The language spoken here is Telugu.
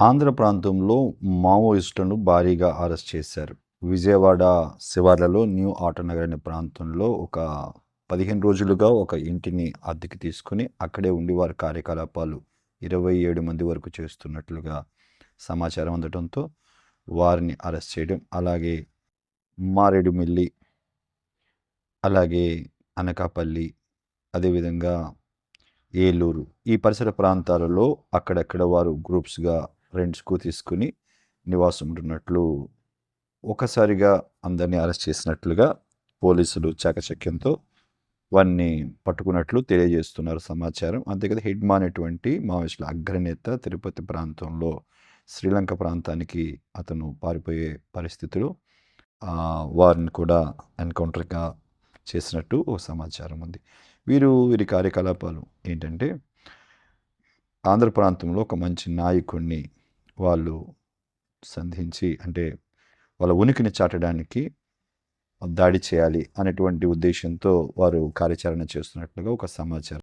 ఆంధ్ర ప్రాంతంలో మావోయిస్టులను భారీగా అరెస్ట్ చేశారు. విజయవాడ శివార్లలో న్యూ ఆటనగర్ అనే ప్రాంతంలో ఒక పదిహేను రోజులుగా ఒక ఇంటిని అద్దెకి తీసుకుని అక్కడే ఉండి వారి కార్యకలాపాలు ఇరవై ఏడు మంది వరకు చేస్తున్నట్లుగా సమాచారం అందడంతో వారిని అరెస్ట్ చేయడం అలాగే మారేడుమిల్లి అలాగే అనకాపల్లి అదేవిధంగా ఏలూరు ఈ పరిసర ప్రాంతాలలో అక్కడక్కడ వారు గ్రూప్స్గా రెంట్స్కు తీసుకుని నివాసం ఉంటున్నట్లు ఒకసారిగా అందరినీ అరెస్ట్ చేసినట్లుగా పోలీసులు చాకచక్యంతో వారిని పట్టుకున్నట్లు తెలియజేస్తున్నారు సమాచారం. అంతేకాదు హిడ్మా అనేటువంటి మావోయిస్టుల అగ్రనేత తిరుపతి ప్రాంతంలో శ్రీలంక ప్రాంతానికి అతను పారిపోయే పరిస్థితులు వారిని కూడా ఎన్కౌంటర్గా చేసినట్టు ఒక సమాచారం ఉంది. వీరు వీరి కార్యకలాపాలు ఏంటంటే ఆంధ్ర ప్రాంతంలో ఒక మంచి నాయకుడిని వాళ్ళు సంధించి అంటే వాళ్ళ ఉనికిని చాటడానికి దాడి చేయాలి అనేటువంటి ఉద్దేశంతో వారు కార్యాచరణ చేస్తున్నట్లుగా ఒక సమాచారం